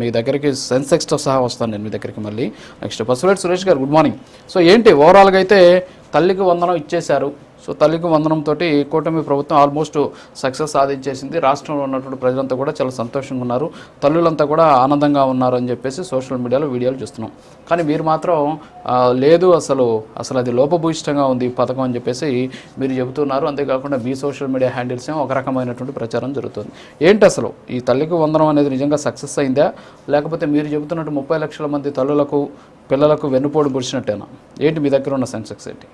మీ దగ్గరికి సెన్సెక్స్తో సహా వస్తాను నేను మీ దగ్గరికి మళ్ళీ. నెక్స్ట్ పసుపులేటి సురేష్ గారు గుడ్ మార్నింగ్. సో ఏంటి ఓవరాల్గా అయితే తల్లికి వందనం ఇచ్చేశారు. సో తల్లికి వందనంతో కూటమి ప్రభుత్వం ఆల్మోస్ట్ సక్సెస్ సాధించేసింది. రాష్ట్రంలో ఉన్నటువంటి ప్రజలంతా కూడా చాలా సంతోషంగా ఉన్నారు. తల్లులంతా కూడా ఆనందంగా ఉన్నారు అని చెప్పేసి సోషల్ మీడియాలో వీడియోలు చూస్తున్నాం. కానీ మీరు మాత్రం లేదు అసలు అసలు అది లోపభూయిష్టంగా ఉంది ఈ పథకం అని చెప్పేసి మీరు చెబుతున్నారు. అంతేకాకుండా మీ సోషల్ మీడియా హ్యాండిల్స్ ఏమో ఒక రకమైనటువంటి ప్రచారం జరుగుతుంది. ఏంటి అసలు? ఈ తల్లికి వందనం అనేది నిజంగా సక్సెస్ అయిందా? లేకపోతే మీరు చెబుతున్నట్టు ముప్పై లక్షల మంది తల్లులకు పిల్లలకు వెన్నుపోటు పొడిచినట్టేనా ఏంటి మీ దగ్గర ఉన్న సెన్సెక్స్ ఏంటి?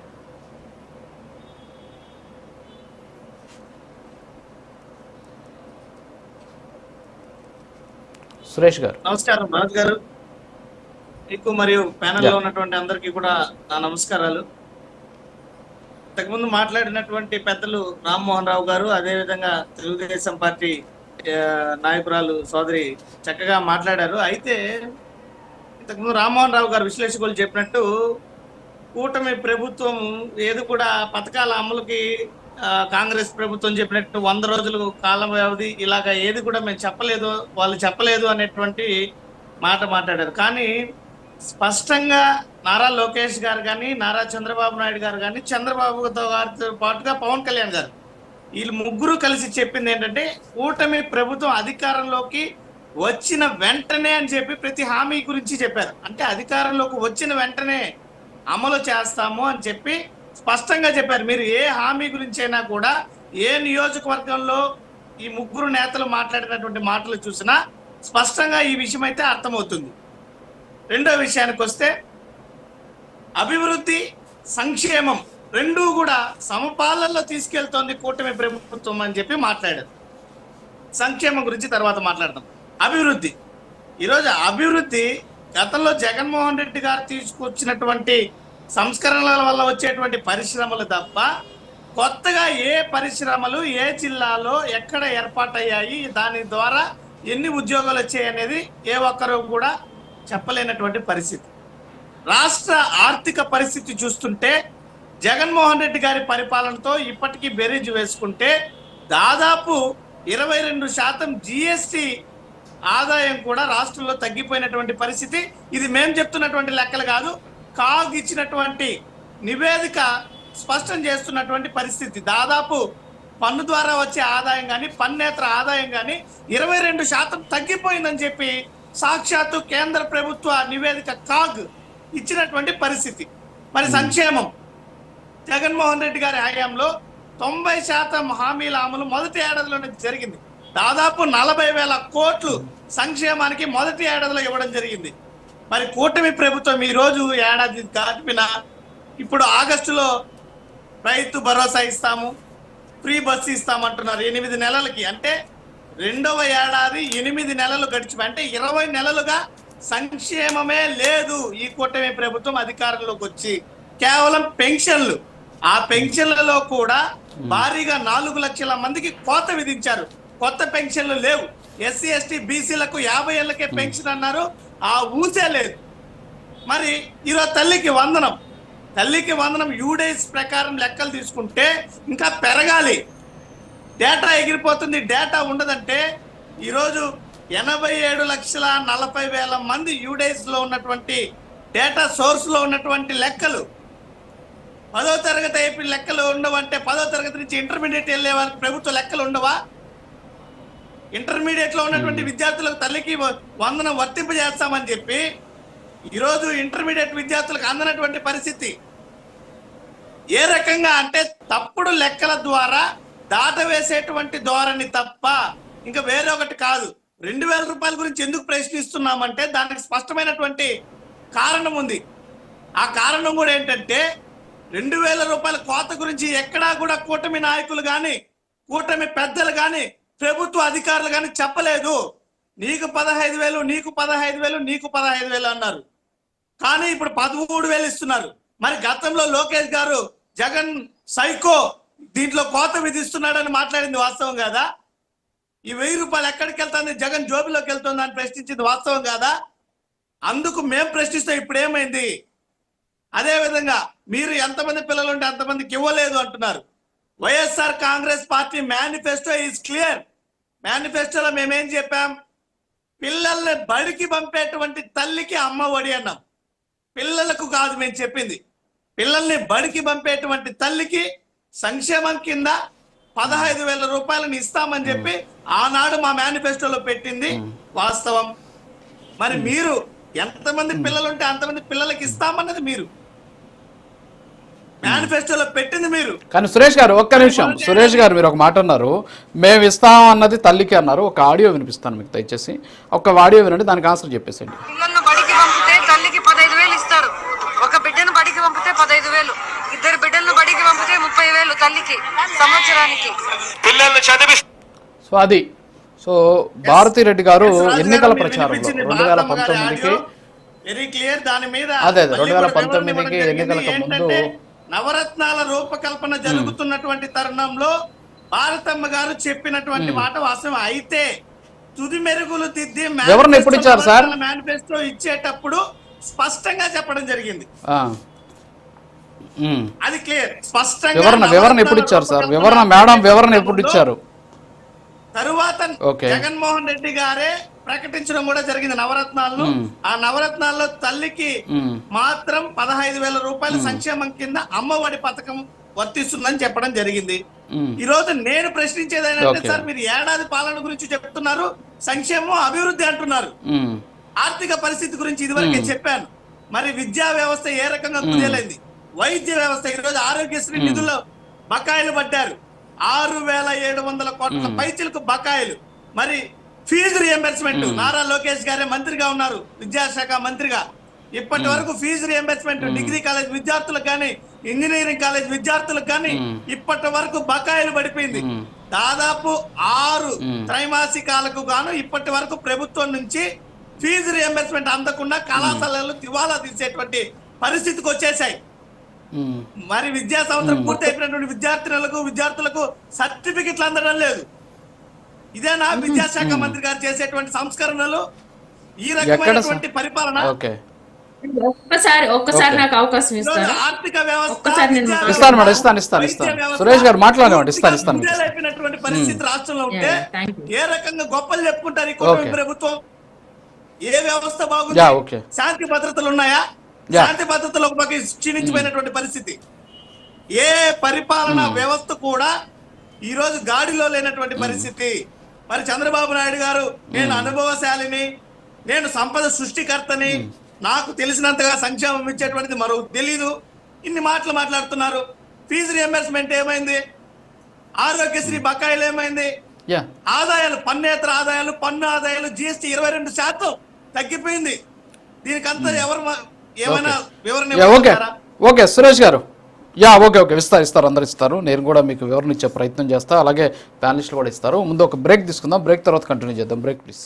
సురేష్ గారు. నమస్కారం రాజు గారు. మీకు మరియు ప్యానెల్లో ఉన్నటువంటి అందరికీ కూడా నా నమస్కారాలు. ఇంతకుముందు మాట్లాడినటువంటి పెద్దలు రామ్మోహన్ రావు గారు అదే విధంగా తెలుగుదేశం పార్టీ నాయకురాలు సోదరి చక్కగా మాట్లాడారు. అయితే ఇంతకుముందు రామ్మోహన్ రావు గారు విశ్లేషకులు చెప్పినట్టు కూటమి ప్రభుత్వం ఏది కూడా పథకాల అమలుకి కాంగ్రెస్ ప్రభుత్వం చెప్పినట్టు వంద రోజులు కాలం వ్యవధి ఇలాగా ఏది కూడా మేము చెప్పలేదు వాళ్ళు చెప్పలేదు అనేటువంటి మాట మాట్లాడారు. కానీ స్పష్టంగా నారా లోకేష్ గారు కానీ నారా చంద్రబాబు నాయుడు గారు కానీ చంద్రబాబుతో గారితో పాటుగా పవన్ కళ్యాణ్ గారు వీళ్ళు ముగ్గురు కలిసి చెప్పింది ఏంటంటే కూటమి ప్రభుత్వం అధికారంలోకి వచ్చిన వెంటనే అని చెప్పి ప్రతి హామీ గురించి చెప్పారు. అంటే అధికారంలోకి వచ్చిన వెంటనే అమలు చేస్తాము అని చెప్పి స్పష్టంగా చెప్పారు. మీరు ఏ హామీ గురించి అయినా కూడా ఏ నియోజకవర్గంలో ఈ ముగ్గురు నేతలు మాట్లాడినటువంటి మాటలు చూసినా స్పష్టంగా ఈ విషయం అయితే అర్థమవుతుంది. రెండో విషయానికి వస్తే అభివృద్ధి సంక్షేమం రెండూ కూడా సమపాలనలో తీసుకెళ్తోంది కూటమి ప్రభుత్వం అని చెప్పి మాట్లాడారు. సంక్షేమం గురించి తర్వాత మాట్లాడదాం. అభివృద్ధి. ఈరోజు అభివృద్ధి గతంలో జగన్మోహన్ రెడ్డి గారు తీసుకొచ్చినటువంటి సంస్కరణల వల్ల వచ్చేటువంటి పరిశ్రమలు తప్ప కొత్తగా ఏ పరిశ్రమలు ఏ జిల్లాలో ఎక్కడ ఏర్పాటయ్యాయి దాని ద్వారా ఎన్ని ఉద్యోగాలు వచ్చాయి అనేది ఏ ఒక్కరూ కూడా చెప్పలేనటువంటి పరిస్థితి. రాష్ట్ర ఆర్థిక పరిస్థితి చూస్తుంటే జగన్మోహన్ రెడ్డి గారి పరిపాలనతో ఇప్పటికీ బెరీజ్ వేసుకుంటే దాదాపు ఇరవై రెండు శాతం జిఎస్టి ఆదాయం కూడా రాష్ట్రంలో తగ్గిపోయినటువంటి పరిస్థితి. ఇది మేము చెప్తున్నటువంటి లెక్కలు కాదు. కాగ్ ఇచ్చినటువంటి నివేదిక స్పష్టం చేస్తున్నటువంటి పరిస్థితి. దాదాపు పన్ను ద్వారా వచ్చే ఆదాయం కానీ పన్నేతర ఆదాయం కానీ ఇరవై రెండు శాతం తగ్గిపోయిందని చెప్పి సాక్షాత్తు కేంద్ర ప్రభుత్వ నివేదిక కాగ్ ఇచ్చినటువంటి పరిస్థితి. మరి సంక్షేమం. జగన్మోహన్ రెడ్డి గారి హయాంలో తొంభై శాతం హామీల అమలు మొదటి ఏడాదిలోనే జరిగింది. దాదాపు నలభై వేల కోట్లు సంక్షేమానికి మొదటి ఏడాదిలో ఇవ్వడం జరిగింది. మరి కూటమి ప్రభుత్వం ఈరోజు ఏడాది దాటిపిన ఇప్పుడు ఆగస్టులో రైతు భరోసా ఇస్తాము ఫ్రీ బస్సు ఇస్తామంటున్నారు ఎనిమిది నెలలకి. అంటే రెండవ ఏడాది ఎనిమిది నెలలు గడిచి అంటే ఇరవై నెలలుగా సంక్షేమమే లేదు ఈ కూటమి ప్రభుత్వం అధికారంలోకి వచ్చి. కేవలం పెన్షన్లు. ఆ పెన్షన్లలో కూడా భారీగా నాలుగు లక్షల మందికి కోత విధించారు. కొత్త పెన్షన్లు లేవు. ఎస్సీ ఎస్టీ బీసీలకు యాభై ఏళ్ళకే పెన్షన్ అన్నారు. ఆ ఊసే లేదు. మరి ఈరోజు తల్లికి వందనం. తల్లికి వందనం యూడేస్ ప్రకారం లెక్కలు తీసుకుంటే ఇంకా పెరగాలి. డేటా ఎగిరిపోతుంది డేటా ఉండదంటే ఈరోజు ఎనభై ఏడు లక్షల నలభై వేల మంది యూడేస్లో ఉన్నటువంటి డేటా సోర్స్లో ఉన్నటువంటి లెక్కలు. పదో తరగతి అయిపోయిన లెక్కలు ఉండవంటే పదో తరగతి నుంచి ఇంటర్మీడియట్ వెళ్ళే వారికి ప్రభుత్వ లెక్కలు ఉండవా? ఇంటర్మీడియట్లో ఉన్నటువంటి విద్యార్థులకు తల్లికి వందనం వర్తింపజేస్తామని చెప్పి ఈరోజు ఇంటర్మీడియట్ విద్యార్థులకు అందనటువంటి పరిస్థితి. ఏ రకంగా అంటే తప్పుడు లెక్కల ద్వారా దాటవేసేటువంటి ధోరణి తప్ప ఇంకా వేరే ఒకటి కాదు. రెండు వేల రూపాయల గురించి ఎందుకు ప్రశ్నిస్తున్నామంటే దానికి స్పష్టమైనటువంటి కారణం ఉంది. ఆ కారణం కూడా ఏంటంటే రెండు వేల రూపాయల కోత గురించి ఎక్కడా కూడా కూటమి నాయకులు కానీ కూటమి పెద్దలు కానీ ప్రభుత్వ అధికారులు కానీ చెప్పలేదు. నీకు పదహైదు వేలు నీకు పదహైదు వేలు నీకు పదహైదు వేలు అన్నారు. కానీ ఇప్పుడు పదమూడు వేలు ఇస్తున్నారు. మరి గతంలో లోకేష్ గారు జగన్ సైకో దీంట్లో కోత విధిస్తున్నాడని మాట్లాడింది వాస్తవం కాదా? ఈ వెయ్యి రూపాయలు ఎక్కడికి వెళ్తుంది? జగన్ జోబిలోకి వెళ్తుంది అని ప్రశ్నించింది వాస్తవం కాదా? అందుకు మేము ప్రశ్నిస్తే ఇప్పుడు ఏమైంది? అదేవిధంగా మీరు ఎంతమంది పిల్లలు ఉంటే అంతమందికి ఇవ్వలేదు అంటున్నారు. YSR Congress party manifesto is clear. మేనిఫెస్టోలో మేమేం చెప్పాం? పిల్లల్ని బడికి పంపేటువంటి తల్లికి అమ్మ ఒడి అన్నాం. పిల్లలకు కాదు మేము చెప్పింది. పిల్లల్ని బడికి పంపేటువంటి తల్లికి సంక్షేమం కింద పదహైదు వేల రూపాయలను ఇస్తామని చెప్పి ఆనాడు మా మేనిఫెస్టోలో పెట్టింది వాస్తవం. మరి మీరు ఎంతమంది పిల్లలు ఉంటే అంతమంది పిల్లలకి ఇస్తామన్నది మీరు. మేనిఫెస్టోలో పెట్టింది మీరు. కానీ సురేష్ గారు ఒక్క నిమిషం. సురేష్ గారు మీరు ఒక మాట అన్నారు. మేము ఇస్తాం అన్నది తల్లికి అన్నారు. ఒక ఆడియో వినిపిస్తాను మీకు దయచేసి. ఒక ఆడియో వినండి దానికి ఆన్సర్ చెప్పేసేయండి. పిల్లలను బడికి పంపితే తల్లికి పదహైదు వేలు ఇస్తారు. ఒక బిడ్డను బడికి పంపితే పదహైదు వేలు. ఇద్దరు బిడ్డలను బడికి పంపితే ముప్పై వేలు తల్లికి సంవత్సరానికి. పిల్లల్ని చదివి సో అది. సో భారతి రెడ్డి గారు ఎన్నికల ప్రచారంలో రెండు వేల పంతొమ్మిదికి ఆడియో వెరీ క్లియర్ దాని మీద అదే, అదే, మళ్ళీ 2019 కూడా వివరణ ఇవ్వడం కి జరిగింది. ఎన్నికలకు ముందు- నవరత్నాల రూపకల్పన జరుగుతున్నటువంటి తరుణంలో భారతమ్మ గారు చెప్పినటువంటి మాట వాస్తవం. అయితే తుది మెరుగులు దిద్ది? మేనిఫెస్టో ఇచ్చేటప్పుడు స్పష్టంగా చెప్పడం జరిగింది. అది క్లియర్. స్పష్టంగా వివరణ వివరణ ఎప్పుడు ఇచ్చారు సార్? వివరణ మేడం వివరణ ఎప్పుడు ఇచ్చారు? తరువాత. జగన్మోహన్ రెడ్డి గారే ప్రకటించడం కూడా జరిగింది నవరత్నాలను. ఆ నవరత్నాల్లో తల్లికి. మాత్రం పదహైదు వేల రూపాయల సంక్షేమం కింద అమ్మఒడి పథకం వర్తిస్తుందని చెప్పడం జరిగింది. ఈ రోజు నేను ప్రశ్నించేది ఏంటంటే. సార్ మీరు ఏడాది పాలన గురించి చెప్తున్నారు సంక్షేమం అభివృద్ధి అంటున్నారు. ఆర్థిక పరిస్థితి గురించి ఇదివరకే చెప్పాను. మరి విద్యా వ్యవస్థ ఏ రకంగా కుదేలైంది? వైద్య వ్యవస్థ ఈ రోజు ఆరోగ్యశ్రీ నిధుల్లో బకాయిలు పడ్డారు ఆరు వేల ఏడు వందల కోట్ల పైచిలకు బకాయిలు. మరి ఫీజు రియంబర్స్మెంట్ నారా లోకేష్ గారే మంత్రిగా ఉన్నారు విద్యాశాఖ మంత్రిగా. ఇప్పటి వరకు ఫీజు రియంబర్స్మెంట్ డిగ్రీ కాలేజ్ విద్యార్థులకు కానీ ఇంజనీరింగ్ కాలేజ్ విద్యార్థులకు కానీ ఇప్పటి వరకు బకాయిలు పడిపోయింది. దాదాపు ఆరు త్రైమాసికాలకు గాను ఇప్పటి వరకు ప్రభుత్వం నుంచి ఫీజు రియంబర్స్మెంట్ అందకుండా కళాశాలలు దివాలా తీసేటువంటి పరిస్థితికి వచ్చేసాయి. మరి విద్యా సంవత్సరం పూర్తయిపోయినటువంటి విద్యార్థినులకు విద్యార్థులకు సర్టిఫికెట్లు అందడం లేదు. ఇదేనా విద్యాశాఖ మంత్రి గారు చేసేటువంటి సంస్కరణలు. ఈ రకమైనటువంటి పరిపాలన ఓకే. ఒక్కసారి ఒక్కసారి నాకు అవకాశం ఇస్తారా? ఆర్థిక వ్యవస్థ ఇస్తాను మేడం, ఇస్తాను, ఇస్తాను, ఇస్తాను. సురేష్ గారు మాట్లాడనివ్వండి, ఇస్తాను, ఇస్తాను, ఇస్తాను. కుదేలైపోయినటువంటి పరిస్థితి రాష్ట్రంలో ఉంటే. ఏ రకంగా గొప్పలు చెప్పుకుంటారు ఈ. ప్రభుత్వం? ఏ వ్యవస్థ బాగుంది. శాంతి భద్రతలు ఉన్నాయా. శాంతి భద్రతలు ఒక పక్క క్షీణించిపోయినటువంటి పరిస్థితి. ఏ పరిపాలన వ్యవస్థ కూడా ఈ రోజు గాడిలో లేనటువంటి పరిస్థితి. మరి చంద్రబాబు నాయుడు గారు నేను అనుభవశాలిని నేను సంపద సృష్టికర్తని నాకు తెలిసినంతగా సంక్షేమం ఇచ్చేటువంటిది మరో తెలీదు. ఇన్ని మాటలు మాట్లాడుతున్నారు. ఫీజు రియంబర్స్మెంట్ ఏమైంది? ఆరోగ్యశ్రీ బకాయిలు ఏమైంది? ఆదాయాలు పన్నేతర ఆదాయాలు పన్ను ఆదాయాలు జిఎస్టీ ఇరవై రెండు శాతం తగ్గిపోయింది. దీనికంతా ఎవరు ఏమైనా వివరణ యా ఓకే? ఓకే సురేష్ గారు. యా ఓకే ఓకే ఇస్తారు ఇస్తారు అందరు ఇస్తారు. నేను కూడా మీకు వివరణ ఇచ్చే ప్రయత్నం చేస్తా. అలాగే ప్యానలిస్టులు కూడా ఇస్తారు. ముందు ఒక బ్రేక్ తీసుకుందాం. బ్రేక్ తర్వాత కంటిన్యూ చేద్దాం. Break please